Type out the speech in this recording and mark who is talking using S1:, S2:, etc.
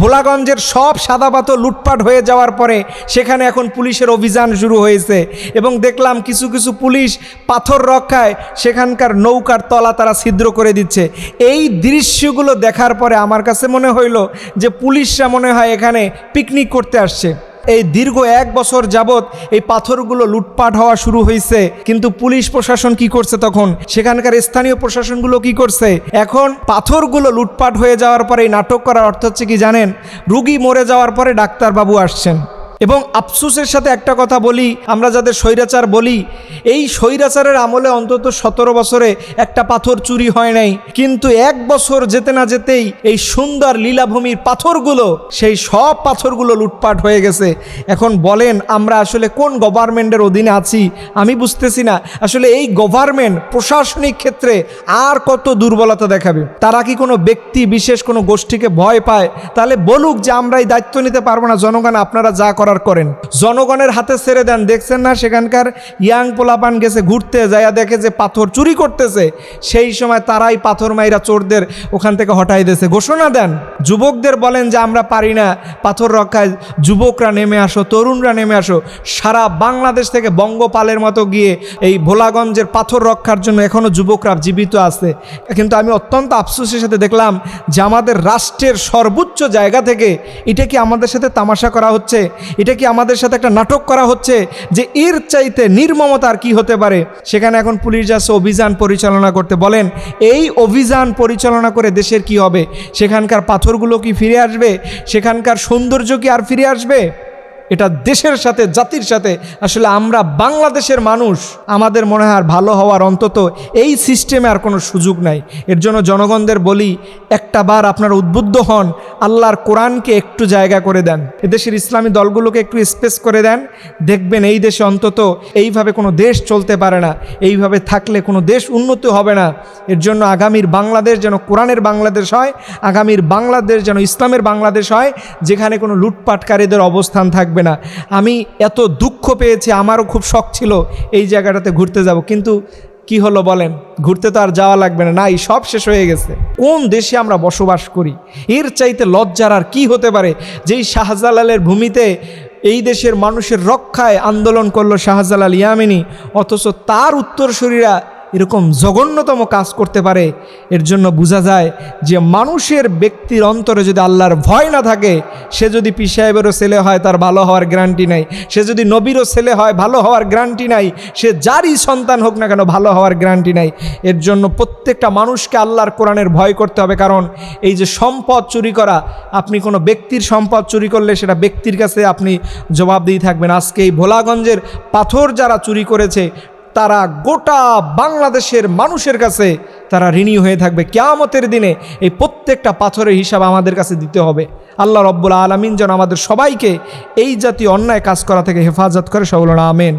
S1: ভোলাগঞ্জের সব সাদা পাথর লুটপাট হয়ে যাওয়ার পরে সেখানে এখন পুলিশের অভিযান শুরু হয়েছে এবং দেখলাম কিছু কিছু পুলিশ পাথর রক্ষায় সেখানকার নৌকার তলা তারা ছিদ্র করে দিচ্ছে। এই দৃশ্যগুলো দেখার পরে আমার কাছে মনে হইল যে পুলিশরা মনে হয় এখানে পিকনিক করতে আসছে। এই দীর্ঘ এক বছর যাবৎ এই পাথরগুলো লুটপাট হওয়া শুরু হয়েছে কিন্তু পুলিশ প্রশাসন কি করছে তখন? সেখানকার স্থানীয় প্রশাসনগুলো কি করছে? এখন পাথরগুলো লুটপাট হয়ে যাওয়ার পরে এই নাটক করার অর্থ হচ্ছে কি জানেন? রুগী মরে যাওয়ার পরে ডাক্তারবাবু আসছেন। এবং আফসুসের সাথে একটা কথা বলি, আমরা যাদের স্বৈরাচার বলি, এই স্বৈরাচারের আমলে অন্তত সতেরো বছরে একটা পাথর চুরি হয় নাই। কিন্তু এক বছর যেতে না যেতেই এই সুন্দর লীলাভূমির পাথরগুলো, সেই সব পাথরগুলো লুটপাট হয়ে গেছে। এখন বলেন, আমরা আসলে কোন গভর্নমেন্টের অধীনে আছি? আমি বুঝতেছি না। আসলে এই গভর্নমেন্ট প্রশাসনিক ক্ষেত্রে আর কত দুর্বলতা দেখাবে? তারা কি কোনো ব্যক্তি বিশেষ কোনো গোষ্ঠীকে ভয় পায়? তাহলে বলুক যে আমরা এই দায়িত্ব নিতে পারব না। জনগণ, আপনারা যা করার করেন। জনগণের হাতে ছেড়ে দেন। দেখছেন না, সেখানকার ইয়াং পোলাপান গেছে, ঘুরতে যাইয়া দেখে যে পাথর চুরি করতেছে। সেই সময় তারাই পাথর মাইরা চোরদের ওখান থেকে হটাই দিয়েছে। ঘোষণা দেন, যুবকদের বলেন যে, আমরা পারি না পাথর রক্ষায়। যুবকরা নেমে আসো, তরুণরা নেমে আসো। সারা বাংলাদেশ থেকে বঙ্গপালের মতো গিয়ে এই ভোলাগঞ্জের পাথর রক্ষার জন্য এখনও যুবকরা জীবিত আছে। কিন্তু আমি অত্যন্ত আফসোসের সাথে দেখলাম যে, আমাদের রাষ্ট্রের সর্বোচ্চ জায়গা থেকে এটা কি আমাদের সাথে তামাশা করা হচ্ছে? এটা কি আমাদের সাথে একটা নাটক করা হচ্ছে যে এর চাইতে নির্মমতার কি হতে পারে? সেখানে এখন পুলিশ যাচ্ছে অভিযান পরিচালনা করতে বলেন, এই অভিযান পরিচালনা করে দেশের কি হবে? সেখানকার পাথরগুলো কি ফিরে আসবে? সেখানকার সৌন্দর্য কি আর ফিরে আসবে? এটা দেশের সাথে, জাতির সাথে। আসলে আমরা বাংলাদেশের মানুষ, আমাদের মনে হয় আর ভালো হওয়ার অন্তত এই সিস্টেমে আর কোনো সুযোগ নাই। এর জন্য জনগণদের বলি, একটা বার আপনারা উদ্বুদ্ধ হন, আল্লাহর কোরআনকে একটু জায়গা করে দেন। এদেশের ইসলামী দলগুলোকে একটু স্পেস করে দেন। দেখবেন এই দেশে অন্তত এইভাবে কোনো দেশ চলতে পারে না। এইভাবে থাকলে কোনো দেশ উন্নতি হবে না। এর জন্য আগামীর বাংলাদেশ যেন কোরআনের বাংলাদেশ হয়, আগামীর বাংলাদেশ যেন ইসলামের বাংলাদেশ হয়, যেখানে কোনো লুটপাটকারীদের অবস্থান থাকবে না। আমি এত দুঃখ পেয়েছি, আমারও খুব শখ ছিল এই জায়গাটাতে ঘুরতে যাব। কিন্তু কি হলো বলেন? ঘুরতে তো আর যাওয়া লাগবে না। নাই, সব শেষ হয়ে গেছে। কোন দেশে আমরা বসবাস করি? এর চাইতে লজ্জার আর কি হতে পারে? যেই শাহজালালের ভূমিতে এই দেশের মানুষের রক্ষায় আন্দোলন করল শাহজালাল ইয়ামিনী, অথচ তার উত্তরসূরিরা এরকম জঘন্যতম কাজ করতে পারে, এর জন্য বোঝা যায় যে মানুষের ব্যক্তির অন্তরে যদি আল্লাহর ভয় না থাকে, সে যদি পি সাহেবেরও ছেলে হয়, তার ভালো হওয়ার গ্যারান্টি নাই। সে যদি নবীরও ছেলে হয়, ভালো হওয়ার গ্যারান্টি নাই। সে যারই সন্তান হোক না কেন, ভালো হওয়ার গ্যারান্টি নাই। এর জন্য প্রত্যেকটা মানুষকে আল্লাহর কোরআনের ভয় করতে হবে, কারণ এই যে সম্পদ চুরি করা, আপনি কোনো ব্যক্তির সম্পদ চুরি করলে সেটা ব্যক্তির কাছে আপনি জবাবদিহি থাকবেন। আজকে এই ভোলাগঞ্জের পাথর যারা চুরি করেছে তারা গোটা বাংলাদেশের মানুষের কাছে তারা ঋণী হয়ে থাকবে। কেয়ামতের দিনে এই প্রত্যেকটা পাথরের হিসাব আমাদের কাছে দিতে হবে। আল্লাহ রব্বুল আলমিন যেন আমাদের সবাইকে এই জাতীয় অন্যায় কাজ করা থেকে হেফাজত করে। সকল আমেন।